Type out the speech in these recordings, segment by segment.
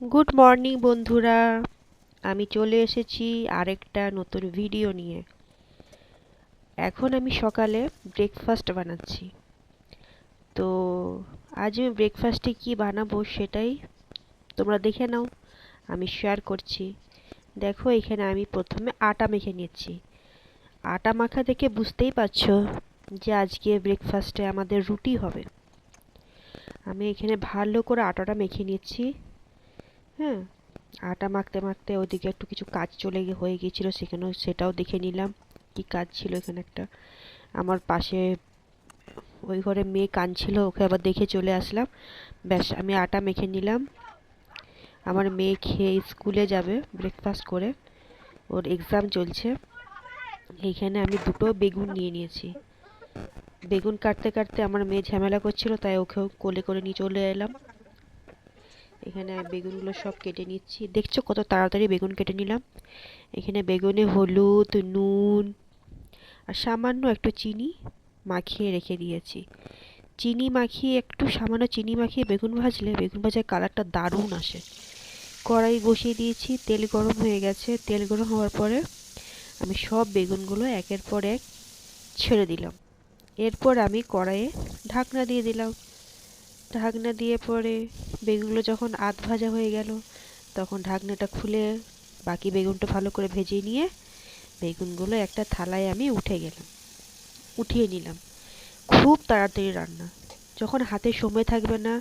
Good morning বন্ধুরা। আমি চলে এসেছি আরেকটা নতুন ভিডিও নিয়ে। এখন আমি সকালে ব্রেকফাস্ট বানাচ্ছি। তো, আজ আমি ব্রেকফাস্টে কি বানাবো সেটাই তোমরা দেখে নাও। আমি শেয়ার করছি। দেখো, এখানে আমি প্রথমে আটা মেখে নিচ্ছি। আটা মাখা দেখে বুঝতেই পারছ যে আজকে ব্রেকফাস্টে আমাদের রুটি হবে। আমি এখানে ভালো করে আটাটা মেখে নিচ্ছি। হ্যাঁ আটা মাখতে মাখতে ওইদিকে একটু কিছু কাজ চলে হয়ে গিয়েছিল সেখানেও সেটাও দেখে নিলাম কি কাজ ছিল এখানে একটা। আমার পাশে ওই ঘরে মেয়ে কাঁদছিল, ওকে আবার দেখে চলে আসলাম। ব্যাস, আমি আটা মেখে নিলাম। আমার মেয়ে খেয়ে স্কুলে যাবে ব্রেকফাস্ট করে। ওর এক্সাম চলছে। এইখানে আমি দুটো বেগুন নিয়ে নিয়েছি। বেগুন কাটতে কাটতে আমার মেয়ে ঝামেলা করছিল, তাই ওকেও কোলে করে নিয়ে চলে এলাম। এখানে বেগুনগুলো সব কেটে নিচ্ছি। দেখছ কত তাড়াতাড়ি বেগুন কেটে নিলাম? এখানে বেগুনে হলুদ, নুন আর সামান্য একটু চিনি মাখিয়ে রেখে দিয়েছি। চিনি মাখিয়ে, একটু সামান্য চিনি মাখিয়ে বেগুন ভাজলে বেগুন ভাজার কালারটা দারুণ আসে। কড়াই বসিয়ে দিয়েছি, তেল গরম হয়ে গেছে। তেল গরম হওয়ার পরে আমি সব বেগুনগুলো একের পর এক ছেড়ে দিলাম। এরপর আমি কড়াইয়ে ঢাকনা দিয়ে দিলাম। ঢাকনা দিয়ে পরে বেগুনগুলো যখন আধ ভাজা হয়ে গেল, তখন ঢাকনাটা খুলে বাকি বেগুনটা ভালো করে ভেজে নিয়ে বেগুনগুলো একটা থালায় আমি উঠে গেলাম, উঠিয়ে নিলাম। খুব তাড়াতাড়ি রান্না। যখন হাতে সময় থাকবে না,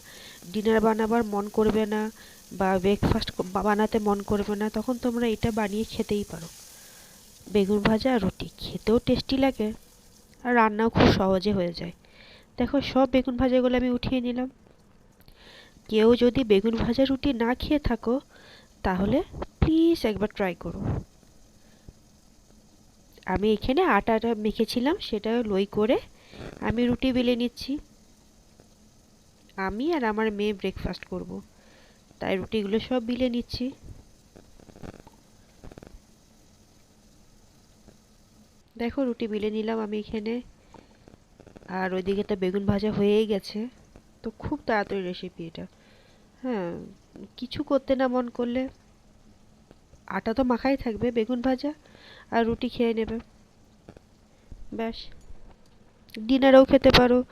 ডিনার বানাবার মন করবে না বা ব্রেকফাস্ট বানাতে মন করবে না, তখন তোমরা এটা বানিয়ে খেতেই পারো। বেগুন ভাজা আর রুটি, খেতেও টেস্টি লাগে আর রান্নাও খুব সহজে হয়ে যায়। দেখো, সব বেগুন ভাজাগুলো আমি উঠিয়ে নিলাম। কেউ যদি বেগুন ভাজা রুটি না খেয়ে থাকো, তাহলে প্লিজ একবার ট্রাই করো। আমি এখানে আটাটা মেখেছিলাম, সেটা লই করে আমি রুটি বেলে নিচ্ছি। আমি আর আমার মেয়ে ব্রেকফাস্ট করব, তাই রুটিগুলো সব বিলে নিচ্ছি। দেখো, রুটি বিলে নিলাম আমি এখানে। আর ওইদিকে তো বেগুন ভাজা হয়েই গেছে। তো খুব তাড়াতাড়ি রেসিপি এটা। হ্যাঁ কিছু করতে না মন করলে আটা তো মাখাই থাকবে বেগুন ভাজা আর রুটি খেয়ে নেবে। ব্যাস। ডিনারেও খেতে পারো,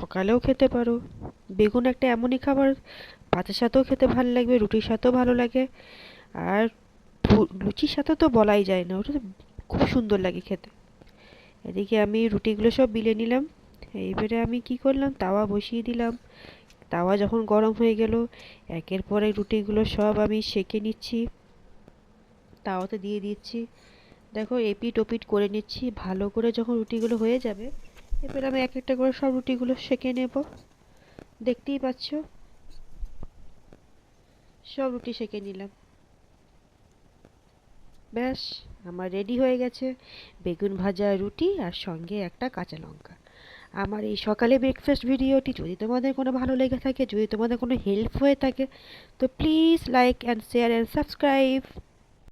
সকালেও খেতে পারো। বেগুন একটা এমনই খাবার ভাতের সাথেও খেতে ভালো লাগবে, রুটির সাথেও ভালো লাগে। আর লুচির সাথে তো বলাই যায় না, ওটা খুব সুন্দর লাগে খেতে। এদিকে আমি রুটিগুলো সব বিলে নিলাম। এইবারে আমি কি করলাম? তাওয়া বসিয়ে দিলাম। তাওয়া যখন গরম হয়ে গেল, একের পর রুটিগুলো সব আমি সেঁকে নিচ্ছি। তাওয়াতে দিয়ে দিচ্ছি। দেখো, এপিট ওপিট করে নিচ্ছি। ভালো করে যখন রুটিগুলো হয়ে যাবে, এবার আমি এক একটা করে সব রুটিগুলো সেঁকে নেব। দেখতেই পাচ্ছ? সব রুটি সেঁকে নিলাম। ব্যাস, আমার রেডি হয়ে গেছে। বেগুন ভাজা রুটি আর সঙ্গে একটা কাঁচা লঙ্কা। আমার এই সকালে ব্রেকফাস্ট ভিডিওটি যদি তোমাদের কোনো ভালো লেগে থাকে, যদি তোমাদের কোনো হেল্প হয়ে থাকে, তো please like and share and subscribe